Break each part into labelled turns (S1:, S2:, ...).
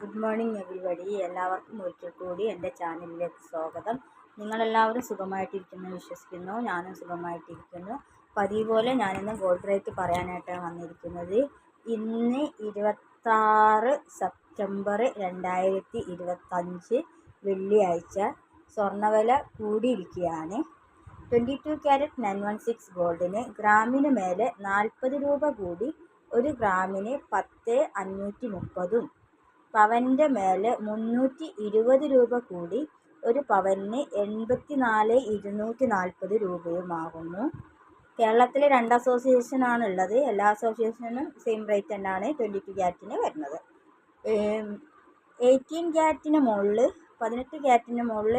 S1: Good morning everybody എല്ലാവർക്കും ഒരിക്കൽ കൂടി എന്റെ ചാനലിലേക്ക് സ്വാഗതം. നിങ്ങളെല്ലാവരും സുഖമായിട്ടിരിക്കുന്നു വിശ്വസിക്കുന്നു. ഞാനും സുഖമായിട്ടിരിക്കുന്നു. പതിവ് പോലെ ഞാനിന്ന് ഗോൾഡ് റേറ്റ് പറയാനായിട്ടാണ് വന്നിരിക്കുന്നത്. ഇന്ന് ഇരുപത്താറ് സെപ്റ്റംബർ രണ്ടായിരത്തി ഇരുപത്തഞ്ച് വെള്ളിയാഴ്ച. സ്വർണവില കൂടിയിരിക്കുകയാണ്. Twenty two carat nine one six ഗോൾഡിന് ഗ്രാമിന് മേലെ നാൽപ്പത് രൂപ കൂടി ഒരു ഗ്രാമിന് പത്ത് അഞ്ഞൂറ്റി മുപ്പതും. പവന്റെ മേലെ മുന്നൂറ്റി ഇരുപത് രൂപ കൂടി ഒരു പവന് എൺപത്തി നാല് ഇരുന്നൂറ്റി നാൽപ്പത് രൂപയുമാകുന്നു. കേരളത്തിൽ രണ്ട് അസോസിയേഷനാണ് ഉള്ളത് എല്ലാ അസോസിയേഷനും സെയിം റേറ്റ് തന്നെയാണ് ട്വന്റി ടു ക്യാരറ്റിന് വരുന്നത് എയ്റ്റീൻ ക്യാരറ്റിന് മുകളിൽ പതിനെട്ട് ക്യാരറ്റിന് മുകളിൽ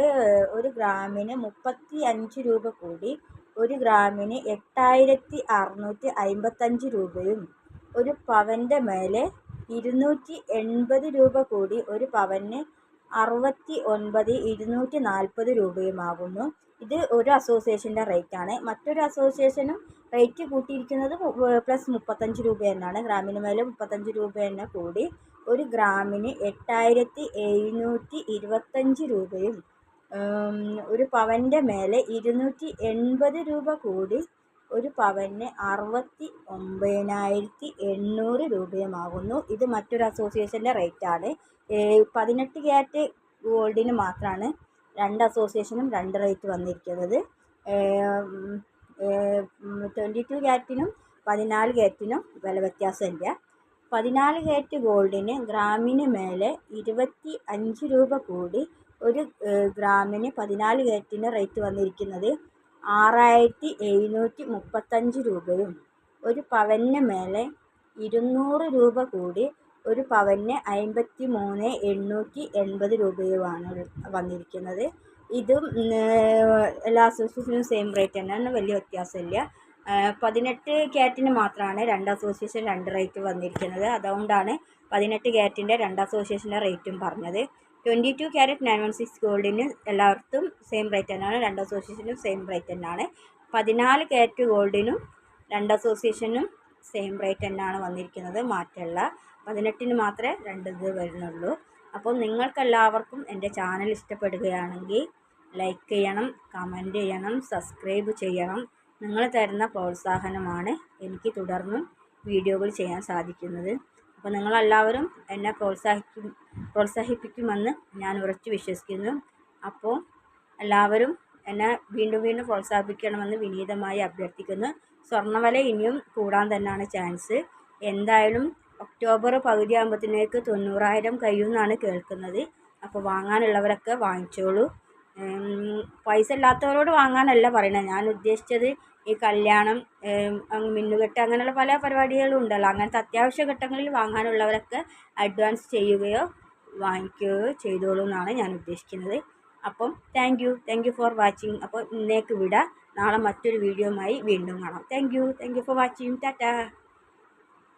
S1: ഒരു ഗ്രാമിന് മുപ്പത്തി അഞ്ച് രൂപ കൂടി ഒരു ഗ്രാമിന് എട്ടായിരത്തി അറുന്നൂറ്റി അമ്പത്തഞ്ച് രൂപയും ഒരു പവന്റെ മേലെ ഇരുന്നൂറ്റി എൺപത് രൂപ കൂടി ഒരു പവന് അറുപത്തി ഒൻപത് ഇരുന്നൂറ്റി നാൽപ്പത് രൂപയുമാകുന്നു. ഇത് ഒരു അസോസിയേഷന്റെ റേറ്റാണ്. മറ്റൊരു അസോസിയേഷനും റേറ്റ് കൂട്ടിയിരിക്കുന്നത് പ്ലസ് മുപ്പത്തഞ്ച് രൂപ എന്നാണ് ഗ്രാമിന് മേലെ മുപ്പത്തഞ്ച് രൂപ തന്നെ കൂടി ഒരു ഗ്രാമിന് എട്ടായിരത്തി എഴുന്നൂറ്റി ഇരുപത്തഞ്ച് രൂപയും ഒരു പവന്റെ മേലെ ഇരുന്നൂറ്റി എൺപത് രൂപ കൂടി ഒരു പവന് അറുപത്തി ഒമ്പതിനായിരത്തി എണ്ണൂറ് രൂപയുമാകുന്നു. ഇത് മറ്റൊരു അസോസിയേഷന്റെ റേറ്റാണ് പതിനെട്ട് ക്യാരറ്റ് ഗോൾഡിന് മാത്രമാണ് രണ്ട് അസോസിയേഷനും രണ്ട് റേറ്റ് വന്നിരിക്കുന്നത്. ട്വന്റി ടു ക്യാരറ്റിനും പതിനാല് ക്യാരറ്റിനും വില വ്യത്യാസമില്ല. പതിനാല് ക്യാരറ്റ് ഗോൾഡിന് ഗ്രാമിന് മേലെ ഇരുപത്തി അഞ്ച് രൂപ കൂടി ഒരു ഗ്രാമിന് പതിനാല് ക്യാരറ്റിന് റേറ്റ് വന്നിരിക്കുന്നത്. ആറായിരത്തി എഴുന്നൂറ്റി മുപ്പത്തഞ്ച് രൂപയും ഒരു പവന് മേലെ ഇരുന്നൂറ് രൂപ കൂടി ഒരു പവന് അമ്പത്തി മൂന്ന് എണ്ണൂറ്റി എൺപത് രൂപയുമാണ് വന്നിരിക്കുന്നത്. ഇതും എല്ലാ അസോസിയേഷനും സെയിം റേറ്റ് തന്നെയാണ്. വലിയ വ്യത്യാസമില്ല. പതിനെട്ട് ക്യാറ്റിന് മാത്രമാണ് രണ്ട് അസോസിയേഷൻ രണ്ട് റേറ്റ് വന്നിരിക്കുന്നത്. അതുകൊണ്ടാണ് പതിനെട്ട് ക്യാറ്റിന്റെ രണ്ട് അസോസിയേഷന്റെ റേറ്റും പറഞ്ഞത്. Twenty two carat nine one six ഗോൾഡിന് എല്ലാവർക്കും സെയിം റേറ്റ് തന്നെയാണ്. രണ്ട് അസോസിയേഷനും സെയിം റേറ്റ് തന്നെയാണ്. പതിനാല് ക്യാരറ്റ് ഗോൾഡിനും രണ്ട് അസോസിയേഷനും സെയിം റേറ്റ് തന്നെയാണ് വന്നിരിക്കുന്നത് മാറ്റമുള്ള പതിനെട്ടിന് മാത്രമേ രണ്ട് ഇത് വരുന്നുള്ളൂ. അപ്പോൾ നിങ്ങൾക്കെല്ലാവർക്കും എന്റെ ചാനൽ ഇഷ്ടപ്പെടുകയാണെങ്കിൽ ലൈക്ക് ചെയ്യണം കമന്റ് ചെയ്യണം സബ്സ്ക്രൈബ് ചെയ്യണം. നിങ്ങൾ തരുന്ന പ്രോത്സാഹനമാണ് എനിക്ക് തുടർന്നും വീഡിയോകൾ ചെയ്യാൻ സാധിക്കുന്നത്. അപ്പോൾ നിങ്ങളെല്ലാവരും എന്നെ പ്രോത്സാഹിക്കും പ്രോത്സാഹിപ്പിക്കുമെന്ന് ഞാൻ ഉറച്ചു വിശ്വസിക്കുന്നു. അപ്പോൾ എല്ലാവരും എന്നെ വീണ്ടും വീണ്ടും പ്രോത്സാഹിപ്പിക്കണമെന്ന് വിനീതമായി അഭ്യർത്ഥിക്കുന്നു. സ്വർണവല ഇനിയും കൂടാൻ തന്നെയാണ് ചാൻസ്. എന്തായാലും ഒക്ടോബർ പകുതി ആകുമ്പോഴത്തേക്ക് തൊണ്ണൂറായിരം കഴിയുമെന്നാണ് കേൾക്കുന്നത്. അപ്പോൾ വാങ്ങാനുള്ളവരൊക്കെ വാങ്ങിച്ചോളൂ. പൈസ ഇല്ലാത്തവരോട് വാങ്ങാനല്ല പറയണത് ഞാൻ ഉദ്ദേശിച്ചത് ഈ കല്യാണം മിന്നുകെട്ട് അങ്ങനെയുള്ള പല പരിപാടികളും ഉണ്ടല്ലോ. അങ്ങനത്തെ അത്യാവശ്യ ഘട്ടങ്ങളിൽ വാങ്ങാനുള്ളവരൊക്കെ അഡ്വാൻസ് ചെയ്യുകയോ വാങ്ങിക്കുകയോ ചെയ്തോളൂ എന്നാണ് ഞാൻ ഉദ്ദേശിക്കുന്നത്. അപ്പം thank you thank you for watching അപ്പോൾ ഇന്നേക്ക് വിടാം. നാളെ മറ്റൊരു വീഡിയോയുമായി വീണ്ടും കാണാം. Thank you thank you for watching tata